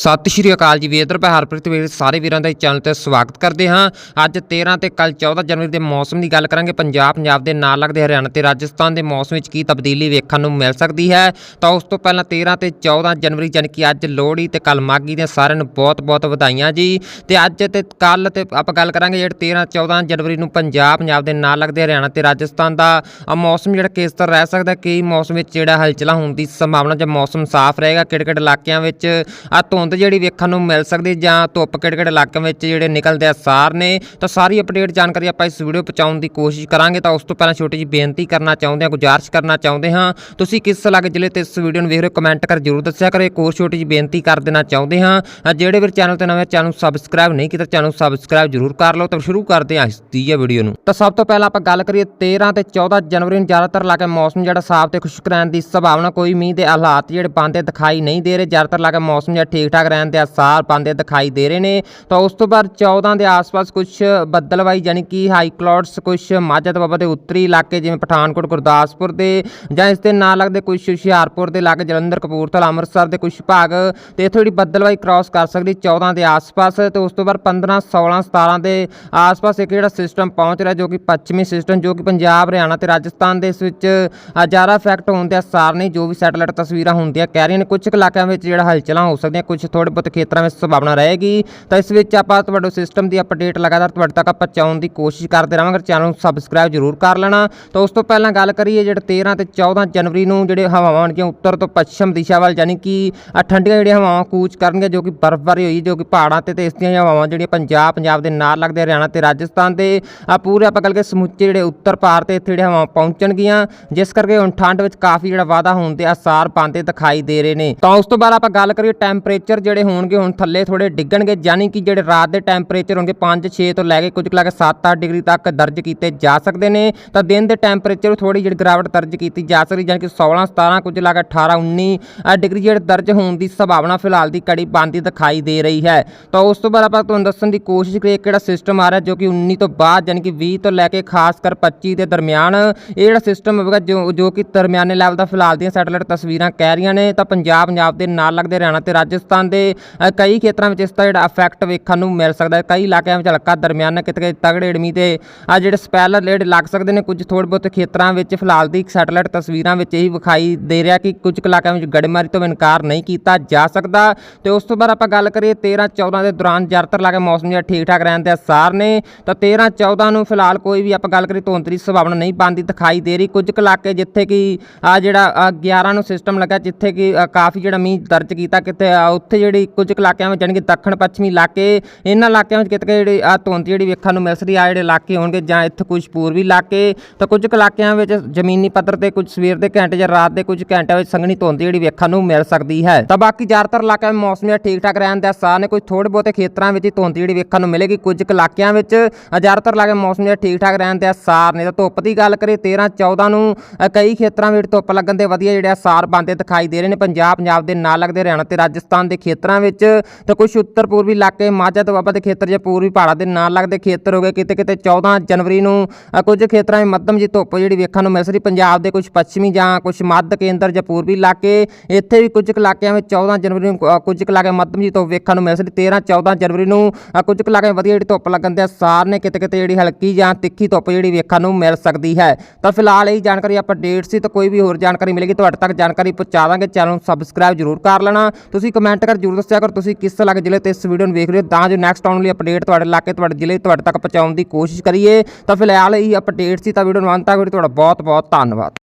ਸਤਿ ਸ਼੍ਰੀ ਅਕਾਲ ਜੀ ਵੇਦਰ ਭਾਈ ਹਰਪ੍ਰੀਤ ਵੀਰ, ਸਾਰੇ ਵੀਰਾਂ ਦਾ ਚੈਨਲ ਤੇ ਸਵਾਗਤ ਕਰਦੇ ਹਾਂ। ਅੱਜ 13 ਤੇ ਕੱਲ 14 ਜਨਵਰੀ ਦੇ ਮੌਸਮ ਦੀ ਗੱਲ ਕਰਾਂਗੇ। ਪੰਜਾਬ ਪੰਜਾਬ ਦੇ ਨਾਲ ਲੱਗਦੇ ਹਰਿਆਣਾ ਤੇ ਰਾਜਸਥਾਨ ਦੇ ਮੌਸਮ ਵਿੱਚ ਕੀ ਤਬਦੀਲੀ ਵੇਖਣ ਨੂੰ ਮਿਲ ਸਕਦੀ ਹੈ? ਤਾਂ ਉਸ ਤੋਂ ਪਹਿਲਾਂ 13 ਤੇ 14 ਜਨਵਰੀ ਯਾਨੀ ਕਿ ਅੱਜ ਲੋਹੜੀ ਤੇ ਕੱਲ ਮਾਗੀ ਦੀਆਂ ਸਾਰਿਆਂ ਨੂੰ ਬਹੁਤ-ਬਹੁਤ ਵਧਾਈਆਂ ਜੀ। ਤੇ ਅੱਜ ਤੇ ਕੱਲ ਤੇ ਆਪਾਂ ਗੱਲ ਕਰਾਂਗੇ ਜਿਹੜੇ 13 14 ਜਨਵਰੀ ਨੂੰ ਪੰਜਾਬ ਪੰਜਾਬ ਦੇ ਨਾਲ ਲੱਗਦੇ ਹਰਿਆਣਾ ਤੇ ਰਾਜਸਥਾਨ ਦਾ। ਮੌਸਮ ਜਿਹੜਾ ਕਿਸ ਤਰ੍ਹਾਂ ਰਹਿ ਸਕਦਾ, ਕਈ ਮੌਸਮ ਵਿੱਚ ਜਿਹੜਾ ਹਲਚਲਾ ਹੋਣ ਦੀ ਸੰਭਾਵਨਾ ਜਾਂ ਮੌਸਮ ਸਾਫ਼ ਰਹੇਗਾ ਕਿਹੜੇ-ਕਿਹੜੇ ਇਲਾਕਿਆਂ ਵਿੱਚ? ਆ ਧੁੰਦ ਜਿਹੜੀ ਵੇਖਣ ਨੂੰ ਮਿਲ ਸਕਦੀ ਜਾਂ ਧੁੱਪ ਕਿਹੜੇ-ਕਿਹੜੇ ਇਲਾਕਿਆਂ ਵਿੱਚ ਜਿਹੜੇ ਨਿਕਲਦੇ ਆ ਸਾਰ ਨੇ, ਤਾਂ ਸਾਰੀ ਅਪਡੇਟ ਜਾਣਕਾਰੀ ਆਪਾਂ ਇਸ ਵੀਡੀਓ ਪਹੁੰਚਾਉਣ ਦੀ ਕੋਸ਼ਿਸ਼ ਕਰਾਂਗੇ। ਤਾਂ ਉਸ ਤੋਂ ਪਹਿਲਾਂ ਛੋਟੀ ਜਿਹੀ ਬੇਨਤੀ ਕਰਨਾ ਚਾਹੁੰਦੇ ਹਾਂ, ਗੁਜ਼ਾਰਿਸ਼ ਕਰਨਾ ਚਾਹੁੰਦੇ ਹਾਂ। ਤੁਸੀਂ ਕਿਸ ਇਲਾਕੇ ਜ਼ਿਲ੍ਹੇ ਤੇ ਇਸ ਵੀਡੀਓ ਨੂੰ ਵੇਖ ਰਹੇ ਹੋ ਕਮੈਂਟ ਕਰ ਜਰੂਰ ਦੱਸਿਆ ਕਰੋ। ਇੱਕ ਹੋਰ ਛੋਟੀ ਜਿਹੀ ਬੇਨਤੀ ਕਰ ਦੇਣਾ ਚਾਹੁੰਦੇ ਹਾਂ ਜਿਹੜੇ ਵੀਰ ਚੈਨਲ ਤੇ ਨਵੇਂ ਚੈਨਲ ਸਬਸਕ੍ਰਾਈਬ ਨਹੀਂ ਕੀਤਾ ਚੈਨਲ ਸਬਸਕ੍ਰਾਈਬ ਜਰੂਰ ਕਰ ਲਓ। ਤਾਂ ਸ਼ੁਰੂ ਕਰਦੇ ਹਾਂ ਇਸ ਦੀ ਵੀਡੀਓ ਨੂੰ। ਤਾਂ ਸਭ ਤੋਂ ਪਹਿਲਾਂ ਆਪਾਂ ਗੱਲ ਕਰੀਏ 13 ਤੇ 14 ਜਨਵਰੀ ਨੂੰ ਜ਼ਿਆਦਾਤਰ ਇਲਾਕੇ ਮੌਸਮ ਜਿਹੜਾ ਸਾਫ਼ ਤੇ ਖੁਸ਼ਕ ਰਹਿਣ ਦੀ ਸੰਭਾਵਨਾ, ਕੋਈ ਮੀਂਹ ਦੇ ਹਾਲਾਤ ਜਿਹੜੇ ਬੰਦੇ ਦਿਖਾਈ ਨਹੀਂ ਦੇ ਰਹੇ, ਜ਼ਿਆਦਾਤਰ ਇਲਾਕੇ ਮੌਸਮ ਜਿਹੜਾ ਠੀਕ ਠੀਕ ਠਾਕ ਰਹਿਣ ਦੇ ਆਸਾਰ ਪਾਉਂਦੇ ਦਿਖਾਈ ਦੇ ਰਹੇ ਨੇ। ਤਾਂ ਉਸ ਤੋਂ ਬਾਅਦ 14 ਦੇ ਆਸ-ਪਾਸ ਕੁਝ ਬੱਦਲਵਾਈ ਯਾਨੀ ਕਿ ਹਾਈ ਕਲਾਉਡਸ ਕੁਝ ਮਾਝਾ ਤੇ ਦੇ ਉੱਤਰੀ ਇਲਾਕੇ ਜਿਵੇਂ ਪਠਾਨਕੋਟ, ਗੁਰਦਾਸਪੁਰ ਦੇ ਜਾਂ ਇਸ ਦੇ ਨਾਲ ਲੱਗਦੇ ਕੁਝ ਹੁਸ਼ਿਆਰਪੁਰ ਦੇ ਇਲਾਕੇ ਜਲੰਧਰ, ਕਪੂਰਥਲਾ, ਅੰਮ੍ਰਿਤਸਰ ਦੇ ਕੁਝ ਭਾਗ, ਤੇ ਇੱਥੇ ਜਿਹੜੀ ਬੱਦਲਵਾਈ ਕ੍ਰਾਸ ਕਰ ਸਕਦੀ 14 ਦੇ ਆਸ-ਪਾਸ, ਤੇ ਉਸ ਤੋਂ ਬਾਅਦ 15 16 17 ਦੇ ਆਸ-ਪਾਸ ਇੱਕ ਜਿਹੜਾ ਸਿਸਟਮ ਪਹੁੰਚ ਰਿਹਾ ਜੋ ਕਿ ਪੱਛਮੀ ਸਿਸਟਮ ਜੋ ਕਿ ਪੰਜਾਬ, ਹਰਿਆਣਾ ਤੇ ਰਾਜਸਥਾਨ ਦੇ ਇਸ ਵਿੱਚ ਜ਼ਿਆਦਾ ਇਫੈਕਟ ਹੋਣ ਦੇ ਅਸਾਰ ਨੇ ਜੋ ਵੀ ਸੈਟਲਾਈਟ ਤਸਵੀਰਾਂ ਹੁੰਦੀਆਂ ਕਹਿ ਰਹੀਆਂ ਨੇ। ਕੁਝ ਕੁ ਇਲਾਕਿਆਂ ਵਿੱਚ ਜਿਹੜਾ ਹਲਚਲਾਂ ਹੋ ਸਕਦੀਆਂ ਕੁਝ ਥੋੜੇ ਬਹੁਤ ਖੇਤਰਾਂ ਵਿੱਚ ਸੰਭਾਵਨਾ ਰਹੇਗੀ। ਤਾਂ ਇਸ ਵਿੱਚ ਆਪਾਂ ਤੁਹਾਡੇ ਸਿਸਟਮ ਦੀ ਅਪਡੇਟ ਲਗਾਤਾਰ ਤੁਹਾਡੇ ਤੱਕ ਪਹੁੰਚਾਉਣ ਦੀ ਕੋਸ਼ਿਸ਼ ਕਰਦੇ ਰਹਾਂਗੇ। ਚੈਨਲ ਨੂੰ ਸਬਸਕ੍ਰਾਈਬ ਜ਼ਰੂਰ ਕਰ ਲੈਣਾ। ਤਾਂ ਉਸ ਤੋਂ ਪਹਿਲਾਂ ਗੱਲ ਕਰੀਏ ਜਿਹੜੇ 13 ਤੇ 14 ਜਨਵਰੀ ਨੂੰ ਜਿਹੜੇ ਹਵਾਵਾਂ ਹੋਣਗੀਆਂ ਉੱਤਰ ਤੋਂ ਪੱਛਮ ਦਿਸ਼ਾ ਵੱਲ ਯਾਨੀ ਕਿ ਠੰਡੀਆਂ ਜਿਹੜੀਆਂ ਹਵਾਵਾਂ ਕੂਚ ਕਰਨਗੀਆਂ, ਜੋ ਕਿ ਬਰਫ਼ਬਾਰੀ ਹੋਈ, ਜੋ ਕਿ ਪਹਾੜਾਂ ਤੇ ਤੇ ਇਸ ਦੀਆਂ ਹਵਾਵਾਂ ਜਿਹੜੀਆਂ ਪੰਜਾਬ ਪੰਜਾਬ ਦੇ ਨਾਲ ਲੱਗਦੇ ਹਰਿਆਣਾ ਤੇ ਰਾਜਸਥਾਨ ਦੇ ਆ ਪੂਰੇ ਆਪਾਂ ਗੱਲ ਕੇ ਸਮੁੱਚੇ ਜਿਹੜੇ ਉੱਤਰ ਭਾਰਤ ਤੇ ਇੱਥੇ ਜਿਹੜੇ ਹਵਾਵਾਂ ਪਹੁੰਚਣਗੀਆਂ। ਜਿਸ ਕਰਕੇ ਹੁਣ ਠੰਡ ਵਿੱਚ ਕਾਫੀ ਜਿਹੜਾ ਵਾਧਾ ਹੋਣ ਦੇ ਆਸਾਰ ਪਾਉਂਦੇ ਦਿਖਾਈ ਦੇ ਰਹੇ ਨੇ। ਤਾਂ ਉਸ ਤੋਂ ਬਾਅਦ ਆਪਾਂ ਗੱਲ ਕਰੀਏ ਟੈਂਪਰੇਚਰ ਜਿਹੜੇ ਹੋਣਗੇ, ਹੁਣ ਥੱਲੇ ਥੋੜੇ ਡਿੱਗਣਗੇ ਯਾਨੀ ਕਿ ਜਿਹੜੇ ਰਾਤ ਦੇ ਟੈਂਪਰੇਚਰ ਹੋਣਗੇ 5 6 ਤੋਂ ਲੈ ਕੇ ਕੁਝ ਕੁ ਲਾ ਕੇ 7-8 ਡਿਗਰੀ ਤੱਕ ਦਰਜ ਕੀਤੇ ਜਾ ਸਕਦੇ ਨੇ। ਤਾਂ ਦਿਨ ਦੇ ਟੈਂਪਰੇਚਰ ਥੋੜੀ ਜਿਹੜੀ ਗਿਰਾਵਟ ਦਰਜ ਕੀਤੀ ਜਾ ਸਕਦੀ ਯਾਨੀ ਕਿ 16 17 ਕੁਝ ਲਾ ਕੇ 18 19 ਡਿਗਰੀ ਜਿਹੜੇ ਦਰਜ ਹੋਣ ਦੀ ਸੰਭਾਵਨਾ ਫਿਲਹਾਲ ਦੀ ਕੜੀ ਬੰਦੀ ਦਿਖਾਈ ਦੇ ਰਹੀ ਹੈ। ਤਾਂ ਉਸ ਤੋਂ ਬਾਅਦ ਆਪਾਂ ਤੁਹਾਨੂੰ ਦੱਸਣ ਦੀ ਕੋਸ਼ਿਸ਼ ਕਰੀਏ ਕਿਹੜਾ ਸਿਸਟਮ ਆ ਰਿਹਾ, ਜੋ ਕਿ 19 ਤੋਂ ਬਾਅਦ ਯਾਨੀ ਕਿ 20 ਤੋਂ ਲੈ ਕੇ ਖਾਸ ਕਰ 25 ਦੇ ਦਰਮਿਆਨ, ਇਹ ਜਿਹੜਾ ਸਿਸਟਮ ਹੋਵੇਗਾ, ਜੋ ਜੋ ਕਿ ਦਰਮਿਆਨੇ ਲੈਵਲ ਦਾ ਫਿਲਹਾਲ ਦੀਆਂ ਸੈਟੇਲਾਈਟ ਤਸਵੀਰਾਂ ਕਹਿ ਰਹੀਆਂ ਨੇ, ਤਾਂ ਪੰਜਾਬ ਪੰਜਾਬ ਦੇ ਨਾਲ ਲੱਗਦੇ ਹਰਿਆਣਾ ਤੇ ਰਾਜਸਥਾਨ ਦੇ ਅ, ਕਈ ਖੇਤਰਾਂ ਵਿੱਚ ਇਸ ਦਾ ਜਿਹੜਾ ਇਫੈਕਟ ਵੇਖਣ ਨੂੰ ਮਿਲ ਸਕਦਾ ਹੈ। ਕਈ ਇਲਾਕਿਆਂ ਵਿੱਚ ਹਲਕਾ ਦਰਮਿਆਨਾ ਕਿਤੇ ਕਿਤੇ ਤਗੜੇ ੜਮੀ ਤੇ ਆ ਜਿਹੜੇ ਸਪੈਲਰ ਲੇਡ ਲੱਗ ਸਕਦੇ ਨੇ ਕੁਝ ਥੋੜ੍ਹੇ ਬਹੁਤ ਖੇਤਰਾਂ ਵਿੱਚ ਫਿਲਹਾਲ ਦੀ ਸੈਟੇਲਾਈਟ ਤਸਵੀਰਾਂ ਵਿੱਚ ਇਹੀ ਵਿਖਾਈ ਦੇ ਰਿਹਾ ਕਿ ਕੁਝ ਕੁ ਇਲਾਕਿਆਂ ਵਿੱਚ ਗੜੇਮਾਰੀ ਤੋਂ ਇਨਕਾਰ ਨਹੀਂ ਕੀਤਾ ਜਾ ਸਕਦਾ। ਤੇ ਉਸ ਤੋਂ ਬਾਅਦ ਆਪਾਂ ਗੱਲ ਕਰੀਏ 13 14 ਦੇ ਦੌਰਾਨ ਜ਼ਿਆਦਾਤਰ ਇਲਾਕੇ ਮੌਸਮ ਜਿਹੜਾ ਠੀਕ ਠਾਕ ਰਹਿਣ ਦੇ ਅਸਾਰ ਨੇ। ਤਾਂ 13 14 ਨੂੰ ਫਿਲਹਾਲ ਕੋਈ ਵੀ ਆਪਾਂ ਗੱਲ ਕਰੀਏ ਧੁੰਦ ਦੀ ਸੰਭਾਵਨਾ ਨਹੀਂ ਬਣਦੀ ਦਿਖਾਈ ਦੇ ਰਹੀ। ਕੁਝ ਕੁ ਇਲਾਕੇ ਜਿੱਥੇ ਕਿ ਆ ਜਿਹੜਾ ਅ, 11 ਨੂੰ ਸਿਸਟਮ ਲੱਗਾ ਜਿੱਥੇ ਕਿ ਅ, ਕਾਫੀ ਜਿਹੜਾ ਮੀਂਹ ਦਰਜ ਕੀਤਾ ਕਿਤੇ ਅ, ਉੱਥੇ ਜਿਹੜੀ ਕੁਝ ਕੁ ਇਲਾਕਿਆਂ ਵਿੱਚ, ਜਾਣੀ ਕਿ ਦੱਖਣ, ਪੱਛਮੀ ਇਲਾਕੇ, ਇਹਨਾਂ ਇਲਾਕਿਆਂ ਵਿੱਚ ਕਿਤੇ ਕਿਤੇ ਜਿਹੜੀ ਆ ਧੁੰਦ ਜਿਹੜੀ ਵੇਖਣ ਨੂੰ ਮਿਲ ਸਕਦੀ ਆ ਜਿਹੜੇ ਇਲਾਕੇ ਹੋਣਗੇ ਜਾਂ ਇੱਥੇ ਕੁਝ ਪੂਰਬੀ ਇਲਾਕੇ, ਤਾਂ ਕੁਝ ਕੁ ਇਲਾਕਿਆਂ ਵਿੱਚ ਜ਼ਮੀਨੀ ਪੱਧਰ ਤੇ ਕੁਝ ਸਵੇਰ ਦੇ ਘੰਟੇ ਜਾਂ ਰਾਤ ਦੇ ਕੁਝ ਘੰਟਿਆਂ ਵਿੱਚ ਸੰਘਣੀ ਧੁੰਦ ਜਿਹੜੀ ਵੇਖਣ ਨੂੰ ਮਿਲ ਸਕਦੀ ਹੈ। ਤਾਂ ਬਾਕੀ ਜ਼ਿਆਦਾਤਰ ਇਲਾਕਿਆਂ ਵਿੱਚ ਮੌਸਮ ਜਿਹੜਾ ਠੀਕ ਠਾਕ ਰਹਿਣ ਦਾ ਆਸਾਰ ਨੇ, ਕੋਈ ਥੋੜੇ ਬਹੁਤੇ ਖੇਤਰਾਂ ਵਿੱਚ ਹੀ ਧੁੰਦ ਜਿਹੜੀ ਵੇਖਣ ਨੂੰ ਮਿਲੇਗੀ। ਕੁਝ ਕੁ ਇਲਾਕਿਆਂ ਵਿੱਚ ਜ਼ਿਆਦਾਤਰ ਇਲਾਕੇ ਮੌਸਮ ਜਿਹੜਾ ਠੀਕ ਠਾਕ ਰਹਿਣ ਦੇ ਆਸਾਰ ਨੇ। ਤਾਂ ਧੁੱਪ ਦੀ ਗੱਲ ਕਰੀਏ 13 14 ਨੂੰ ਕਈ ਖੇਤਰਾਂ ਵਿੱਚ ਧੁੱਪ ਲੱਗਣ ਦੇ ਵਧੀਆ ਜਿਹੜੇ ਆਸਾਰ ਬੰਦੇ ਦਿਖਾਈ ਦੇ ਰਹੇ ਨੇ। ਪੰਜਾਬ ਪੰਜਾਬ ਦੇ ਨਾਲ ਲੱਗਦੇ ਹਰਿਆਣਾ ਤੇ ਰਾਜਸਥਾਨ ਦੇ ਖੇਤਰਾਂ ਵਿੱਚ ਤੇ ਕੁਝ ਉੱਤਰ ਪੂਰਬੀ ਇਲਾਕੇ ਮਾਝਾ ਤੇ ਬਾਬਾ ਦੇ ਖੇਤਰ ਜਾਂ ਪੂਰਬੀ ਪਹਾੜਾਂ ਦੇ ਨਾਲ ਲੱਗਦੇ ਖੇਤਰ ਹੋ ਗਏ। ਕਿਤੇ ਕਿਤੇ 14 ਜਨਵਰੀ ਨੂੰ ਕੁਝ ਖੇਤਰਾਂ ਵਿੱਚ ਮੱਧਮ ਜੀ ਧੁੱਪ ਜਿਹੜੀ ਵੇਖਣ ਨੂੰ ਮਿਲ ਸਕਦੀ। ਪੰਜਾਬ ਦੇ ਕੁਝ ਪੱਛਮੀ ਜਾਂ ਕੁਝ ਮੱਧ ਕੇਂਦਰ ਜਾਂ ਪੂਰਬੀ ਇਲਾਕੇ, ਇੱਥੇ ਵੀ ਕੁਝ ਕੁ ਇਲਾਕਿਆਂ ਵਿੱਚ 14 ਜਨਵਰੀ ਨੂੰ ਕੁਝ ਕੁ ਇਲਾਕੇ ਮੱਧਮ ਜੀ ਧੁੱਪ ਵੇਖਣ ਨੂੰ ਮਿਲ ਸਕਦੀ। 13 14 ਜਨਵਰੀ ਨੂੰ ਕੁਝ ਕੁ ਇਲਾਕੇ ਵਧੀਆ ਜਿਹੜੀ ਧੁੱਪ ਲੱਗਣ ਦੇ ਆਸਾਰ ਨੇ। ਕਿਤੇ ਕਿਤੇ ਜਿਹੜੀ ਹਲਕੀ ਜਾਂ ਤਿੱਖੀ ਧੁੱਪ ਜਿਹੜੀ ਵੇਖਣ ਨੂੰ ਮਿਲ ਸਕਦੀ ਹੈ। ਤਾਂ ਫਿਲਹਾਲ ਇਹ ਜਾਣਕਾਰੀ ਆਪਾਂ ਸੀ, ਤਾਂ ਕੋਈ ਵੀ ਹੋਰ ਜਾਣਕਾਰੀ ਮਿਲੇਗੀ, ਤੁਹਾਡੇ ਤੱਕ ਜਾਣਕਾਰੀ ਪਹੁੰਚਾ ਦਾਂਗੇ। ਚੈਨਲ ਨੂੰ ਸਬਸਕ੍ਰਾਈਬ ਜ਼ਰੂਰ ਕਰ ਲੈਣਾ। ਤੁਸੀਂ ਕਮੈਂਟ ਕਰ, ਜ਼ਰੂਰ ਦੱਸਿਆ ਕਰ ਤੁਸੀਂ ਕਿਸ ਲੱਗ ਜ਼ਿਲ੍ਹੇ ਤੇ ਇਸ ਵੀਡੀਓ ਨੂੰ ਵੇਖ ਰਹੇ ਹੋ। ਤਾਂ ਜੋ ਨੈਕਸਟ ਆਉਣ ਲਈ ਅਪਡੇਟ ਤੁਹਾਡੇ ਇਲਾਕੇ, ਤੁਹਾਡੇ ਜ਼ਿਲ੍ਹੇ, ਤੁਹਾਡੇ ਤੱਕ ਪਹੁੰਚਾਉਣ ਦੀ ਕੋਸ਼ਿਸ਼ ਕਰੀਏ। ਤਾਂ ਫਿਲਹਾਲ ਇਹ ਅਪਡੇਟ ਸੀ, ਤਾਂ ਵੀਡੀਓ ਨੂੰ ਅੰਤ ਤੱਕ ਤੁਹਾਡਾ ਬਹੁਤ ਬਹੁਤ ਧੰਨਵਾਦ।